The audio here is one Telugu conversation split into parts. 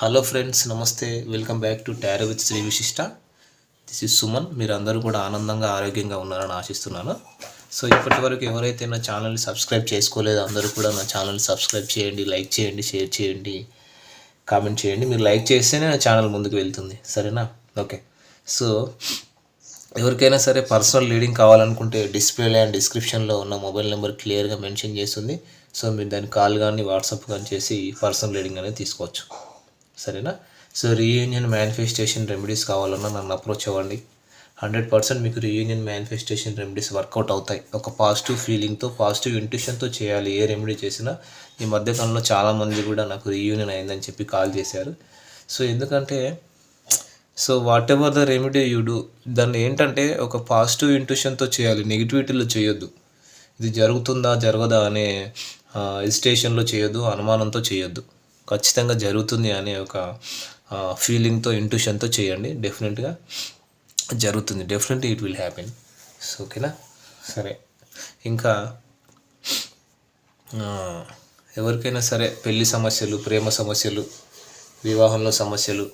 హలో ఫ్రెండ్స్ నమస్తే. Welcome back to tarot with Sri Vishishta this is Suman మీరు అందరూ కూడా ఆనందంగా ఆరోగ్యంగా ఉన్నారని ఆశిస్తున్నాను. సో ఇప్పటి వరకు ఎవరైతే నా ఛానల్ని సబ్స్క్రైబ్ చేసుకోలేదో అందరూ కూడా నా ఛానల్ని సబ్స్క్రైబ్ చేయండి లైక్ చేయండి షేర్ చేయండి కామెంట్ చేయండి. మీరు లైక్ చేస్తేనే నా ఛానల్ ముందుకు వెళ్తుంది. సరేనా? ఓకే సో ఎవరికైనా సరే పర్సనల్ రీడింగ్ కావాలనుకుంటే డిస్ప్లేలో అండ్ డిస్క్రిప్షన్లో ఉన్న మొబైల్ నెంబర్ క్లియర్గా మెన్షన్ చేస్తుంది. సో మీరు దాన్ని కాల్ కానీ వాట్సాప్ కానీ చేసి పర్సనల్ రీడింగ్ అనేది తీసుకోవచ్చు. సరేనా? సో రీయూనియన్ మేనిఫెస్టేషన్ రెమెడీస్ కావాలన్నా నన్ను అప్రోచ్ అవ్వండి. హండ్రెడ్ పర్సెంట్ మీకు reunion manifestation remedies work out అవుతాయి. ఒక పాజిటివ్ ఫీలింగ్తో పాజిటివ్ ఇంట్యూషన్తో చేయాలి. ఏ రెమెడీ చేసినా ఈ మధ్యకాలంలో చాలామంది కూడా నాకు రీయూనియన్ అయిందని చెప్పి కాల్ చేశారు. సో ఎందుకంటే so whatever the remedy you do దాన్ని ఏంటంటే ఒక పాజిటివ్ ఇంట్యూషన్తో చేయాలి. నెగిటివిటీలో చేయొద్దు. ఇది జరుగుతుందా జరగదా అనే హెజిటేషన్లో చేయొద్దు అనుమానంతో చేయొద్దు. ఖచ్చితంగా జరుగుతుంది అనే ఒక ఫీలింగ్తో ఇంట్యూషన్తో చేయండి. డెఫినెట్గా జరుగుతుంది. Definitely it will happen so ఓకేనా సరే. ఇంకా ఎవరికైనా సరే పెళ్ళి సమస్యలు ప్రేమ సమస్యలు వివాహంలో సమస్యలు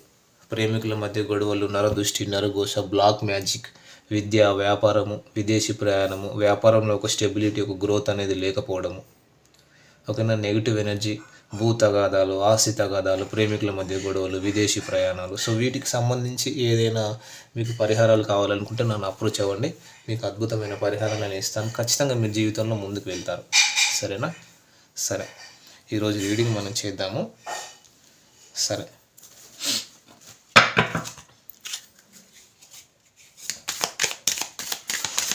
ప్రేమికుల మధ్య గొడవలు నరదృష్టి నరఘోష బ్లాక్ మ్యాజిక్ విద్య వ్యాపారము విదేశీ ప్రయాణము వ్యాపారంలో ఒక స్టెబిలిటీ ఒక గ్రోత్ అనేది లేకపోవడము ఓకేనా? నెగిటివ్ ఎనర్జీ భూ తగాదాలు ఆస్తి తగాదాలు ప్రేమికుల మధ్య గొడవలు విదేశీ ప్రయాణాలు. సో వీటికి సంబంధించి ఏదైనా మీకు పరిహారాలు కావాలనుకుంటే నన్ను అప్రోచ్ అవ్వండి. మీకు అద్భుతమైన పరిహారం నేను ఇస్తాను. ఖచ్చితంగా మీరు జీవితంలో ముందుకు వెళ్తారు. సరేనా? సరే. ఈరోజు రీడింగ్ మనం చేద్దాము. సరే.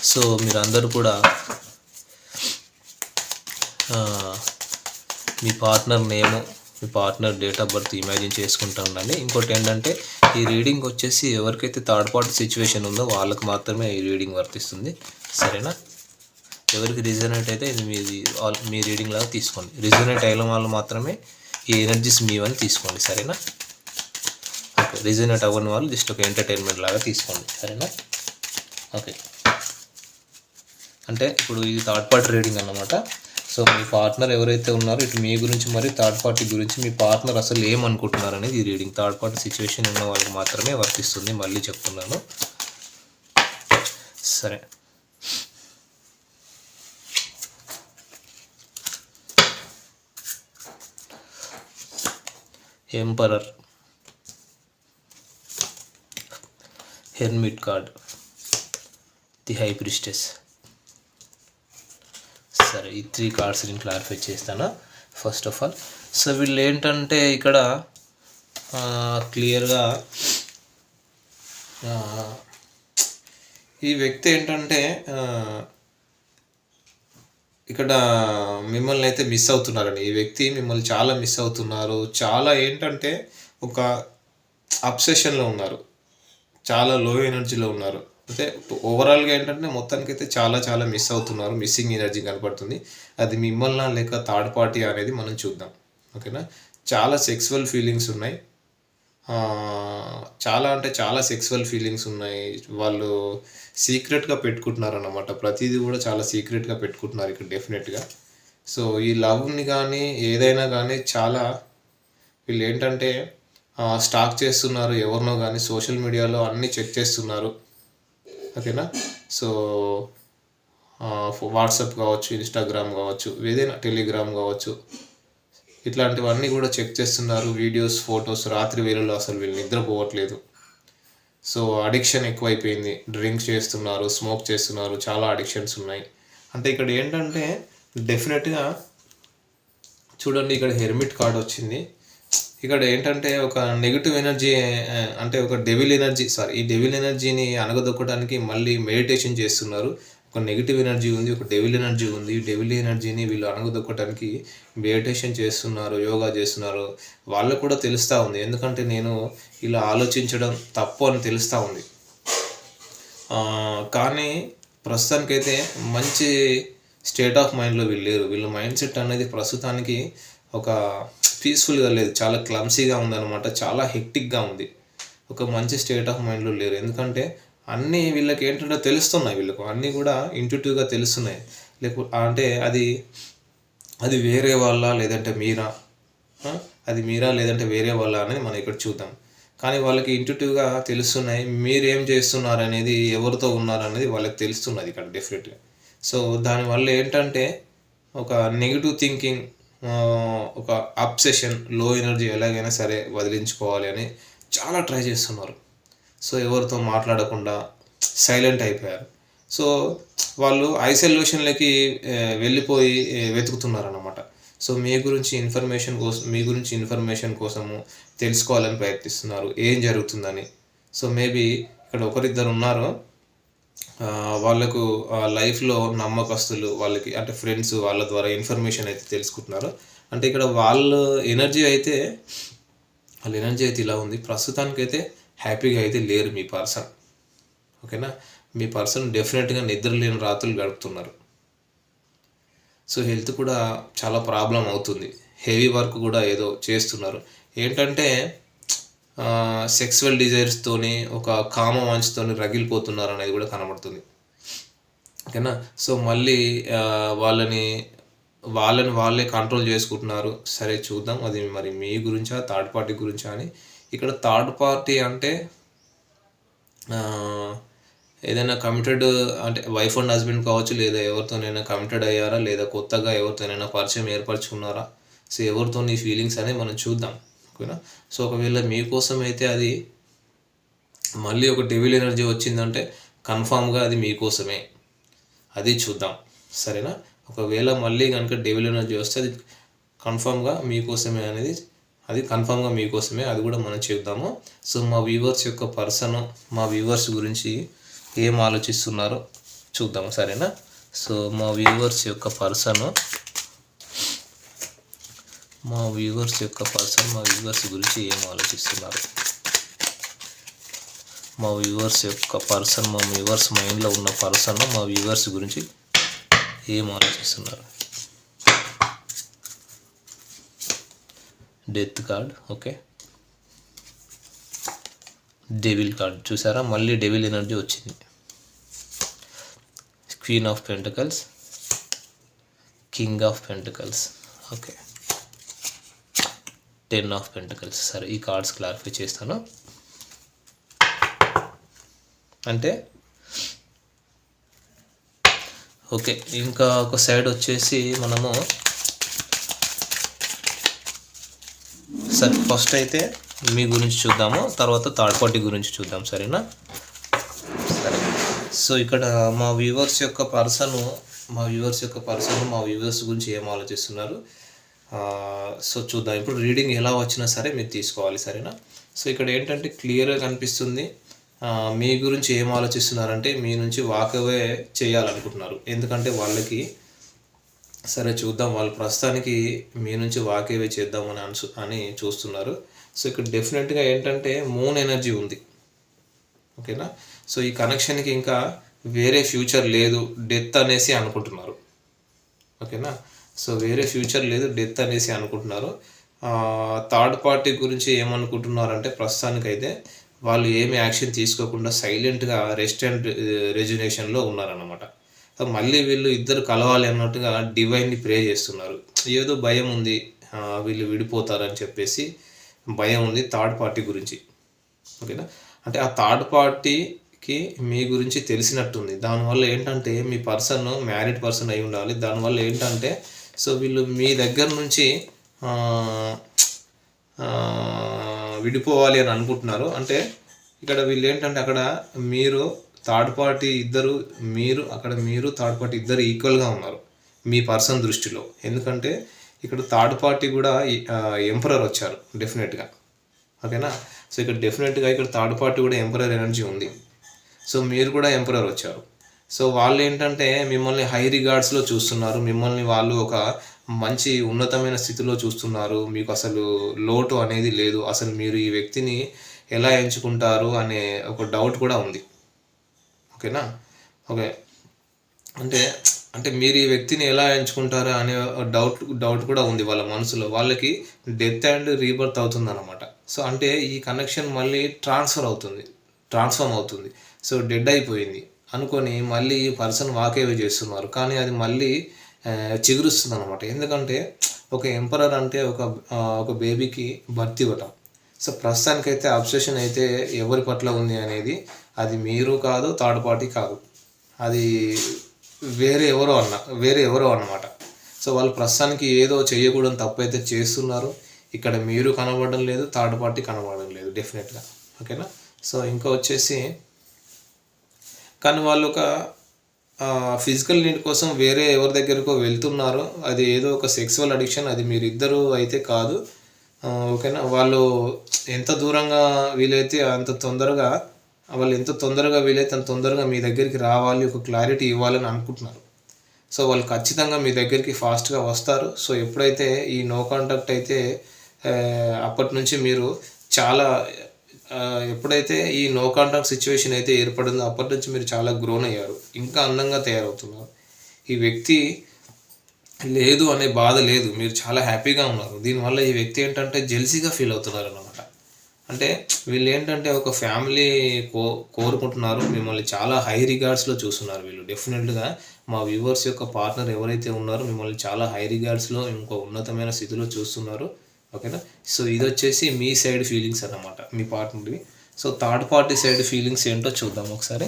సో మీరందరూ కూడా మీ partner name me partner date of birth imagine చేసుకుంటా ఉండండి ఇంకోటి ఏంటంటే ఈ రీడింగ్ వచ్చేసి ఎవరికైతే థర్డ్ పార్టీ సిచ్యువేషన్ ఉందో వాళ్ళకి మాత్రమే ఈ రీడింగ్ వర్తిస్తుంది. సరేనా? ఎవరికి రిజనేట్ అయితే ఇది మీది మీ రీడింగ్ లాగా తీసుకోండి. రిజనేట్ అయిన వాళ్ళు మాత్రమే ఈ ఎనర్జీస్ మీవని తీసుకోండి. సరేనా? ఓకే రిజనేట్ అవ్వని వాళ్ళు జస్ట్ ఒక ఎంటర్టైన్మెంట్ లాగా తీసుకోండి. సరేనా? ఓకే. అంటే ఇప్పుడు ఇది థర్డ్ పార్టీ రీడింగ్ అన్నమాట. సో మీ పార్ట్నర్ ఎవరైతే ఉన్నారో ఇటు మీ గురించి మరి థర్డ్ పార్టీ గురించి మీ పార్ట్నర్ అసలు ఏమనుకుంటున్నారు అనేది ఈ రీడింగ్ థర్డ్ పార్టీ సిచ్యువేషన్ ఉన్న వాళ్ళకి మాత్రమే వర్తిస్తుంది మళ్ళీ చెప్తున్నాను. సరే. Emperor hermit card the high priestess సరే ఈ త్రీ కార్డ్స్ నేను క్లారిఫై చేస్తాను. ఫస్ట్ ఆఫ్ ఆల్ సో వీళ్ళు ఏంటంటే ఇక్కడ క్లియర్గా ఈ వ్యక్తి ఏంటంటే ఇక్కడ మిమ్మల్ని అయితే మిస్ అవుతున్నారండి. ఈ వ్యక్తి మిమ్మల్ని చాలా మిస్ అవుతున్నారు. చాలా ఏంటంటే ఒక అబ్సెషన్లో ఉన్నారు. చాలా లో ఎనర్జీలో ఉన్నారు. అయితే ఓవరాల్గా ఏంటంటే మొత్తానికి అయితే చాలా చాలా మిస్ అవుతున్నారు. మిస్సింగ్ ఎనర్జీ కనపడుతుంది. అది మిమ్మల్ని లేక థర్డ్ పార్టీ అనేది మనం చూద్దాం. ఓకేనా? చాలా సెక్సువల్ ఫీలింగ్స్ ఉన్నాయి. చాలా అంటే చాలా సెక్సువల్ ఫీలింగ్స్ ఉన్నాయి. వాళ్ళు సీక్రెట్గా పెట్టుకుంటున్నారు అన్నమాట ప్రతిదీ కూడా చాలా సీక్రెట్గా పెట్టుకుంటున్నారు ఇక్కడ డెఫినెట్గా సో ఈ లవ్ని కానీ ఏదైనా కానీ చాలా వీళ్ళు ఏంటంటే స్టాక్ చేస్తున్నారు. ఎవరినో కానీ సోషల్ మీడియాలో అన్నీ చెక్ చేస్తున్నారు. ఓకేనా? సో వాట్సాప్ కావచ్చు ఇన్స్టాగ్రామ్ కావచ్చు ఏదైనా టెలిగ్రామ్ కావచ్చు ఇట్లాంటివన్నీ కూడా చెక్ చేస్తున్నారు. వీడియోస్ ఫొటోస్ రాత్రి వేళల్లో అసలు వీళ్ళు నిద్రపోవట్లేదు. సో అడిక్షన్ ఎక్కువైపోయింది. డ్రింక్స్ చేస్తున్నారు స్మోక్ చేస్తున్నారు చాలా అడిక్షన్స్ ఉన్నాయి. అంటే ఇక్కడ ఏంటంటే డెఫినెట్గా చూడండి ఇక్కడ హెర్మిట్ కార్డ్ వచ్చింది. ఇక్కడ ఏంటంటే ఒక నెగిటివ్ ఎనర్జీ అంటే ఒక డెవిల్ ఎనర్జీ సారీ ఈ డెవిల్ ఎనర్జీని అనగదొక్కడానికి మళ్ళీ మెడిటేషన్ చేస్తున్నారు. ఒక నెగిటివ్ ఎనర్జీ ఉంది ఒక డెవిల్ ఎనర్జీ ఉంది. డెవిల్ ఎనర్జీని వీళ్ళు అనగదొక్కడానికి మెడిటేషన్ చేస్తున్నారు యోగా చేస్తున్నారు. వాళ్ళకు కూడా తెలుస్తూ ఉంది. ఎందుకంటే నేను ఇలా ఆలోచించడం తప్పు అని తెలుస్తూ ఉంది. కానీ ప్రస్తుతానికైతే మంచి స్టేట్ ఆఫ్ మైండ్లో వీళ్ళు లేరు. వీళ్ళ మైండ్ సెట్ అనేది ప్రస్తుతానికి ఒక పీస్ఫుల్గా లేదు. చాలా క్లమ్సీగా ఉందన్నమాట. చాలా హెక్టిక్గా ఉంది. ఒక మంచి స్టేట్ ఆఫ్ మైండ్లో లేరు. ఎందుకంటే అన్నీ వీళ్ళకి ఏంటంటే తెలుస్తున్నాయి వీళ్ళకు. అన్నీ కూడా ఇంట్యూటివ్గా తెలుస్తున్నాయి. లేకపోతే అంటే అది అది వేరే వాళ్ళ లేదంటే మీరా? అది మీరా లేదంటే వేరే వాళ్ళ అనేది మనం ఇక్కడ చూద్దాం. కానీ వాళ్ళకి ఇంట్యూటివ్గా తెలుస్తున్నాయి. మీరు ఏం చేస్తున్నారు అనేది ఎవరితో ఉన్నారు అనేది వాళ్ళకి తెలుస్తున్నది ఇక్కడ డెఫినెట్గా సో దానివల్ల ఏంటంటే ఒక నెగిటివ్ థింకింగ్ ఒక అప్సెషన్లో ఎనర్జీ ఎలాగైనా సరే వదిలించుకోవాలి అని చాలా ట్రై చేస్తున్నారు. సో ఎవరితో మాట్లాడకుండా సైలెంట్ అయిపోయారు. సో వాళ్ళు ఐసోలేషన్లకి వెళ్ళిపోయి వెతుకుతున్నారు అన్నమాట సో మీ గురించి ఇన్ఫర్మేషన్ కోసం మీ గురించి ఇన్ఫర్మేషన్ కోసము తెలుసుకోవాలని ప్రయత్నిస్తున్నారు. ఏం జరుగుతుందని. సో మేబీ ఇక్కడ ఒకరిద్దరు ఉన్నారు వాళ్ళకు లైఫ్లో నమ్మకస్తులు వాళ్ళకి అంటే ఫ్రెండ్స్ వాళ్ళ ద్వారా ఇన్ఫర్మేషన్ అయితే తెలుసుకుంటున్నారు. అంటే ఇక్కడ వాళ్ళ ఎనర్జీ అయితే వాళ్ళ ఎనర్జీ అయితే ఇలా ఉంది. ప్రస్తుతానికైతే హ్యాపీగా అయితే లేరు మీ పర్సన్ ఓకేనా? మీ పర్సన్ డెఫినెట్గా నిద్ర లేని రాత్రులు గడుపుతున్నారు. సో హెల్త్ కూడా చాలా ప్రాబ్లం అవుతుంది. హెవీ వర్క్ కూడా ఏదో చేస్తున్నారు. ఏంటంటే సెక్సువల్ డిజైర్స్తోని ఒక కామ వాంఛతోని రగిలిపోతున్నారు అనేది కూడా కనబడుతుంది. ఓకేనా? సో మళ్ళీ వాళ్ళని వాళ్ళని వాళ్ళే కంట్రోల్ చేసుకుంటున్నారు. సరే చూద్దాం. అది మరి మీ గురించా థర్డ్ పార్టీ గురించా అని. ఇక్కడ థర్డ్ పార్టీ అంటే ఏదైనా కమిటెడ్ అంటే వైఫ్ అండ్ హస్బెండ్ కావచ్చు లేదా ఎవరితోనైనా కమిటెడ్ అయ్యారా లేదా కొత్తగా ఎవరితోనైనా పరిచయం ఏర్పరచుకున్నారా? సో ఎవరితో నీ ఫీలింగ్స్ అనేది మనం చూద్దాం. ఓకేనా సో ఒకవేళ మీకోసం అయితే అది మళ్ళీ ఒక డెవిల్ ఎనర్జీ వచ్చిందంటే కన్ఫామ్గా అది మీకోసమే. అది చూద్దాం. సరేనా? ఒకవేళ మళ్ళీ కనుక డెవిల్ ఎనర్జీ వస్తే అది కన్ఫామ్గా మీకోసమే అనేది అది కన్ఫామ్గా మీకోసమే అది కూడా మనం చెప్దాము సో మా వ్యూవర్స్ యొక్క పర్సన్ మా వ్యూవర్స్ గురించి ఏం ఆలోచిస్తున్నారో చూద్దాము. సరేనా? సో మా వ్యూవర్స్ యొక్క పర్సన్ మా వ్యూవర్స్ యొక్క పర్సన్ మా వ్యూవర్స్ గురించి ఏం ఆలోచిస్తున్నారు? మా వ్యూవర్స్ యొక్క పర్సన్ మా వ్యూవర్స్ మైండ్లో ఉన్న పర్సన్ మా వ్యూవర్స్ గురించి ఏం ఆలోచిస్తున్నారు? Death card okay. Devil card చూసారా? మళ్ళీ డెవిల్ ఎనర్జీ వచ్చింది. Queen of pentacles king of pentacles okay. Ten of pentacles. సరే ఈ కార్డ్స్ క్లారిఫై చేస్తాను. అంటే? ఓకే ఇంకా ఒక సైడ్ వచ్చేసి మనము సరే ఫస్ట్ అయితే మీ గురించి చూద్దాము తర్వాత థర్డ్ పార్టీ గురించి చూద్దాం సరేనా? సరే. సో ఇక్కడ మా వ్యూవర్స్ యొక్క పర్సన్ మా వ్యూవర్స్ యొక్క పర్సన్ మా వ్యూవర్స్ గురించి ఏం ఆలోచిస్తున్నారు? సో చూద్దాం. ఇప్పుడు రీడింగ్ ఎలా వచ్చినా సరే మీరు తీసుకోవాలి సరేనా? సో ఇక్కడ ఏంటంటే క్లియర్గా కనిపిస్తుంది. మీ గురించి ఏం ఆలోచిస్తున్నారంటే మీ నుంచి వాకవే చేయాలనుకుంటున్నారు. ఎందుకంటే వాళ్ళకి సరే చూద్దాం వాళ్ళు ప్రస్తుతానికి మీ నుంచి వాకేవే చేద్దాం అని అను అని చూస్తున్నారు. సో ఇక్కడ డెఫినెట్గా ఏంటంటే మూన్ ఎనర్జీ ఉంది. ఓకేనా? సో ఈ కనెక్షన్కి ఇంకా వేరే ఫ్యూచర్ లేదు డెత్ అనేసి అనుకుంటున్నారు. ఓకేనా? సో వేరే ఫ్యూచర్ లేదు డెత్ అనేసి అనుకుంటున్నారు. థర్డ్ పార్టీ గురించి ఏమనుకుంటున్నారంటే ప్రస్తుతానికైతే వాళ్ళు ఏమి యాక్షన్ తీసుకోకుండా సైలెంట్గా రెస్ట్ అండ్ రెజ్యునేషన్లో ఉన్నారన్నమాట. సో మళ్ళీ వీళ్ళు ఇద్దరు కలవాలి అన్నట్టుగా డివైన్ని ప్రే చేస్తున్నారు. ఏదో భయం ఉంది వీళ్ళు విడిపోతారని చెప్పేసి భయం ఉంది థర్డ్ పార్టీ గురించి. ఓకేనా? అంటే ఆ థర్డ్ పార్టీకి మీ గురించి తెలిసినట్టుంది. దానివల్ల ఏంటంటే మీ పర్సన్ మ్యారీడ్ పర్సన్ అయి ఉండాలి. దానివల్ల ఏంటంటే సో వీళ్ళు మీ దగ్గర నుంచి విడిపోవాలి అని అనుకుంటున్నారు. అంటే ఇక్కడ వీళ్ళు ఏంటంటే అక్కడ మీరు థర్డ్ పార్టీ ఇద్దరు మీరు అక్కడ మీరు థర్డ్ పార్టీ ఇద్దరు ఈక్వల్గా ఉన్నారు మీ పర్సన్ దృష్టిలో. ఎందుకంటే ఇక్కడ థర్డ్ పార్టీ కూడా ఎంపరర్ వచ్చారు డెఫినెట్గా ఓకేనా? సో ఇక్కడ డెఫినెట్గా ఇక్కడ థర్డ్ పార్టీ కూడా ఎంపరర్ ఎనర్జీ ఉంది. సో మీరు కూడా ఎంపరర్ వచ్చారు. సో వాళ్ళు ఏంటంటే మిమ్మల్ని హై రిగార్డ్స్లో చూస్తున్నారు. మిమ్మల్ని వాళ్ళు ఒక మంచి ఉన్నతమైన స్థితిలో చూస్తున్నారు. మీకు అసలు లోటు అనేది లేదు. అసలు మీరు ఈ వ్యక్తిని ఎలా ఎంచుకుంటారు అనే ఒక డౌట్ కూడా ఉంది. ఓకేనా? ఓకే. అంటే అంటే మీరు ఈ వ్యక్తిని ఎలా ఎంచుకుంటారు అనే డౌట్ డౌట్ కూడా ఉంది వాళ్ళ మనసులో. వాళ్ళకి డెత్ అండ్ రీబర్త్ అవుతుంది అనమాట సో అంటే ఈ కనెక్షన్ మళ్ళీ ట్రాన్స్ఫర్ అవుతుంది. ట్రాన్స్ఫార్మ్ అవుతుంది. సో డెడ్ అయిపోయింది. అనుకొని మళ్ళీ పర్సన్ వాకేవే చేస్తున్నారు. కానీ అది మళ్ళీ చిగురుస్తుంది అనమాట ఎందుకంటే ఒక ఎంపరర్ అంటే ఒక ఒక బేబీకి బర్త్ ఇవ్వటం. సో ప్రస్తుతానికైతే అబ్సెషన్ అయితే ఎవరి పట్ల ఉంది అనేది అది మీరు కాదు థర్డ్ పార్టీ కాదు. అది వేరే ఎవరో అన్న వేరే ఎవరో అన్నమాట. సో వాళ్ళు ప్రస్తుతానికి ఏదో చేయకూడని తప్పు అయితే చేస్తున్నారు. ఇక్కడ మీరు కనబడడం లేదు థర్డ్ పార్టీ కనబడడం లేదు డెఫినెట్గా. ఓకేనా? సో ఇంకా వచ్చేసి కానీ వాళ్ళు ఒక ఫిజికల్ నీడ్ కోసం వేరే ఎవరి దగ్గరకో వెళ్తున్నారు అది ఏదో ఒక సెక్సువల్ అడిక్షన్ అది మీరిద్దరూ అయితే కాదు. ఓకేనా? వాళ్ళు ఎంత దూరంగా వీలైతే అంత తొందరగా వాళ్ళు ఎంత తొందరగా వీలైతే అంత తొందరగా మీ దగ్గరికి రావాలి ఒక క్లారిటీ ఇవ్వాలని అనుకుంటున్నారు. సో వాళ్ళు ఖచ్చితంగా మీ దగ్గరికి ఫాస్ట్గా వస్తారు. సో ఎప్పుడైతే ఈ నో కాంటాక్ట్ అయితే అప్పటి నుంచి మీరు చాలా ఎప్పుడైతే ఈ నో కాంటాక్ట్ సిచ్యువేషన్ అయితే ఏర్పడిందో అప్పటి నుంచి మీరు చాలా గ్రోన్ అయ్యారు. ఇంకా అందంగా తయారవుతున్నారు. ఈ వ్యక్తి లేదు అనే బాధ లేదు. మీరు చాలా హ్యాపీగా ఉన్నారు. దీనివల్ల ఈ వ్యక్తి ఏంటంటే జెల్సీగా ఫీల్ అవుతున్నారు అనమాట అంటే వీళ్ళు ఏంటంటే ఒక ఫ్యామిలీ కో కోరుకుంటున్నారు. మిమ్మల్ని చాలా హై రిగార్డ్స్లో చూస్తున్నారు వీళ్ళు. డెఫినెట్గా మా వ్యూవర్స్ యొక్క పార్ట్నర్ ఎవరైతే ఉన్నారో మిమ్మల్ని చాలా హై రిగార్డ్స్లో ఇంకో ఉన్నతమైన స్థితిలో చూస్తున్నారు. ఓకేనా? సో ఇది వచ్చేసి మీ సైడ్ ఫీలింగ్స్ అన్నమాట మీ పార్ట్నర్వి so third party side feelings ఏంటో చూద్దాం ఒకసారి.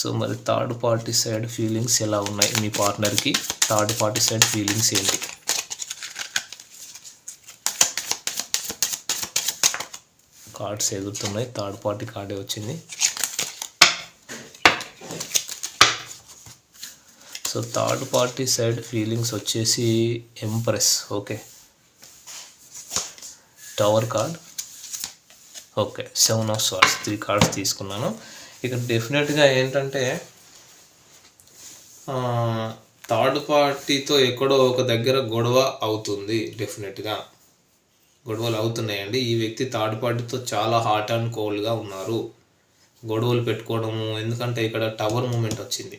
సో మరి థర్డ్ పార్టీ సైడ్ ఫీలింగ్స్ ఎలా ఉన్నాయి మీ పార్ట్నర్కి? థర్డ్ పార్టీ సైడ్ ఫీలింగ్స్ ఏంటి? కార్డ్స్ ఎదురుతున్నాయి థర్డ్ పార్టీ కార్డే వచ్చింది. So third party side feelings వచ్చేసి empress okay. Tower card okay seven of swords three cards తీసుకున్నాను. ఇక్కడ డెఫినెట్గా ఏంటంటే థర్డ్ పార్టీతో ఎక్కడో ఒక దగ్గర గొడవ అవుతుంది డెఫినెట్గా గొడవలు అవుతున్నాయండి. ఈ వ్యక్తి థర్డ్ పార్టీతో చాలా హాట్ అండ్ కోల్డ్గా ఉన్నారు. గొడవలు పెట్టుకోవడము ఎందుకంటే ఇక్కడ టవర్ మూమెంట్ వచ్చింది.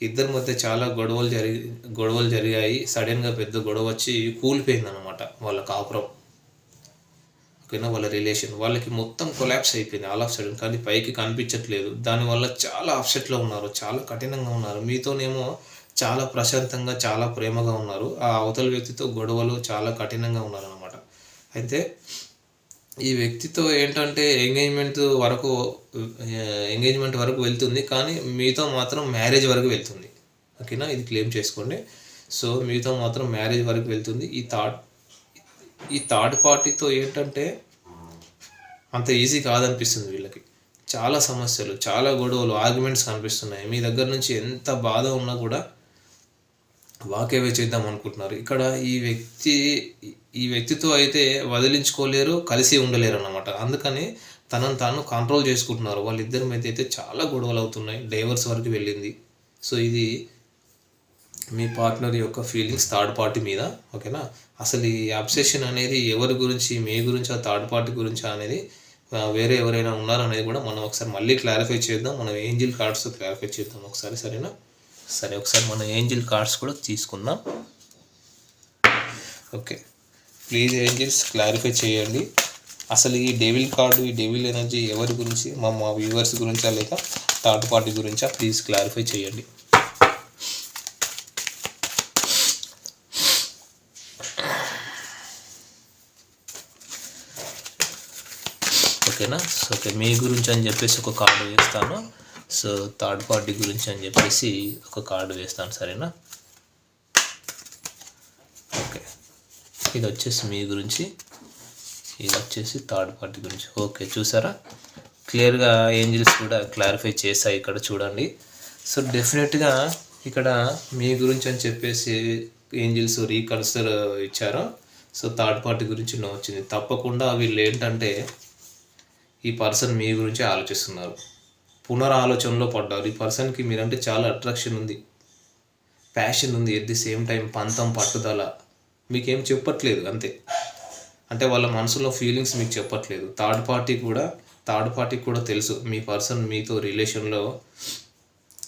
ఇద్దరి మధ్య చాలా గొడవలు జరిగి గొడవలు జరిగాయి. సడన్గా పెద్ద గొడవ వచ్చి కూలిపోయింది అనమాట వాళ్ళ కాపురం. ఓకేనా వాళ్ళ రిలేషన్ వాళ్ళకి మొత్తం కొలాప్స్ అయిపోయింది ఆల్ ఆఫ్ సడన్ కానీ పైకి కనిపించట్లేదు. దానివల్ల చాలా అప్సెట్లో ఉన్నారు. చాలా కఠినంగా ఉన్నారు. మీతోనేమో చాలా ప్రశాంతంగా చాలా ప్రేమగా ఉన్నారు. ఆ అవతల వ్యక్తితో గొడవలు చాలా కఠినంగా ఉన్నారనమాట అయితే ఈ వ్యక్తితో ఏంటంటే ఎంగేజ్మెంట్ వరకు ఎంగేజ్మెంట్ వరకు వెళ్తుంది. కానీ మీతో మాత్రం మ్యారేజ్ వరకు వెళ్తుంది. ఓకేనా? ఇది క్లెయిమ్ చేసుకోండి. సో మీతో మాత్రం మ్యారేజ్ వరకు వెళ్తుంది. ఈ థాట్ ఈ థర్డ్ పార్టీతో ఏంటంటే అంత ఈజీ కాదనిపిస్తుంది వీళ్ళకి. చాలా సమస్యలు చాలా గొడవలు ఆర్గ్యుమెంట్స్ కనిపిస్తున్నాయి. మీ దగ్గర నుంచి ఎంత బాధ ఉన్నా కూడా వాకేవే చేద్దాం అనుకుంటున్నారు. ఇక్కడ ఈ వ్యక్తి ఈ వ్యక్తితో అయితే వదిలించుకోలేరు కలిసి ఉండలేరు అన్నమాట అందుకని తనను తాను కంట్రోల్ చేసుకుంటున్నారు. వాళ్ళిద్దరి మీద అయితే చాలా గొడవలు అవుతున్నాయి. డైవర్స్ వరకు వెళ్ళింది. సో ఇది మీ పార్ట్నర్ యొక్క ఫీలింగ్స్ థర్డ్ పార్టీ మీద ఓకేనా? అసలు ఈ అబ్సెషన్ అనేది ఎవరి గురించి మీ గురించా థర్డ్ పార్టీ గురించా అనేది వేరే ఎవరైనా ఉన్నారనేది కూడా మనం ఒకసారి మళ్ళీ క్లారిఫై చేద్దాం. మనం ఏంజిల్ కార్డ్స్ క్లారిఫై చేద్దాం ఒకసారి సరేనా? సరే ఒకసారి మనం ఏంజిల్ కార్డ్స్ కూడా తీసుకుందాం. ఓకే. ప్లీజ్ ఏంజిల్స్ క్లారిఫై చేయండి. అసలు ఈ డెవిల్ కార్డు ఈ డెవిల్ ఎనర్జీ ఎవరి గురించి మా మా వ్యూవర్స్ గురించా లేక థర్డ్ పార్టీ గురించా? ప్లీజ్ క్లారిఫై చేయండి. ఓకేనా? సో ఓకే మీ గురించి అని చెప్పేసి ఒక కార్డు వేస్తాను. సో థర్డ్ పార్టీ గురించి అని చెప్పేసి ఒక కార్డు వేస్తాను సరేనా? ఓకే ఇది వచ్చేసి మీ గురించి. ఇది వచ్చేసి థర్డ్ పార్టీ గురించి. ఓకే చూసారా? క్లియర్గా ఏంజిల్స్ కూడా క్లారిఫై చేశాయి ఇక్కడ చూడండి. సో డెఫినెట్గా ఇక్కడ మీ గురించి అని చెప్పేసి ఏంజిల్స్ రీకన్సిడర్ ఇచ్చారు. సో థర్డ్ పార్టీ గురించి నో వచ్చింది. తప్పకుండా వీళ్ళు ఏంటంటే ఈ పర్సన్ మీ గురించి ఆలోచిస్తున్నారు. పునరాలోచనలో పడ్డారు. ఈ పర్సన్కి మీరంటే చాలా అట్రాక్షన్ ఉంది. ప్యాషన్ ఉంది. ఎట్ ది సేమ్ టైం పంతం పట్టుదల. మీకేం చెప్పట్లేదు. అంతే. అంటే వాళ్ళ మనసులో ఫీలింగ్స్ మీకు చెప్పట్లేదు. థర్డ్ పార్టీ కూడా థర్డ్ పార్టీకి కూడా తెలుసు. మీ పర్సన్ మీతో రిలేషన్లో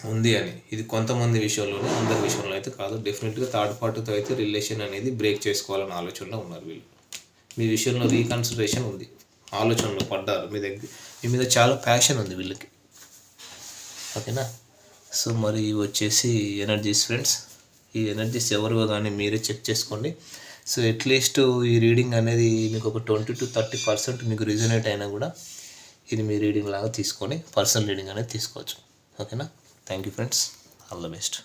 ఉంది అని. ఇది కొంతమంది విషయంలోనే అందరి విషయంలో అయితే కాదు. డెఫినెట్గా థర్డ్ పార్టీతో అయితే రిలేషన్ అనేది బ్రేక్ చేసుకోవాలని ఆలోచనలో ఉన్నారు వీళ్ళు. మీ విషయంలో రీకన్సిడరేషన్ ఉంది. ఆలోచనలో పడ్డారు. మీ దగ్గర మీ మీద చాలా ప్యాషన్ ఉంది వీళ్ళకి. ఓకేనా? సో మరి ఇవి వచ్చేసి ఎనర్జీస్ ఫ్రెండ్స్ ఈ ఎనర్జీస్ ఎవరివో కానీ మీరే చెక్ చేసుకోండి. సో అట్లీస్ట్ ఈ రీడింగ్ అనేది మీకు ఒక ట్వంటీ టు థర్టీ పర్సెంట్ మీకు రిజనేట్ అయినా కూడా ఇది మీ రీడింగ్ లాగా తీసుకొని పర్సనల్ రీడింగ్ అనేది తీసుకోవచ్చు. ఓకేనా? Thank you friends all the best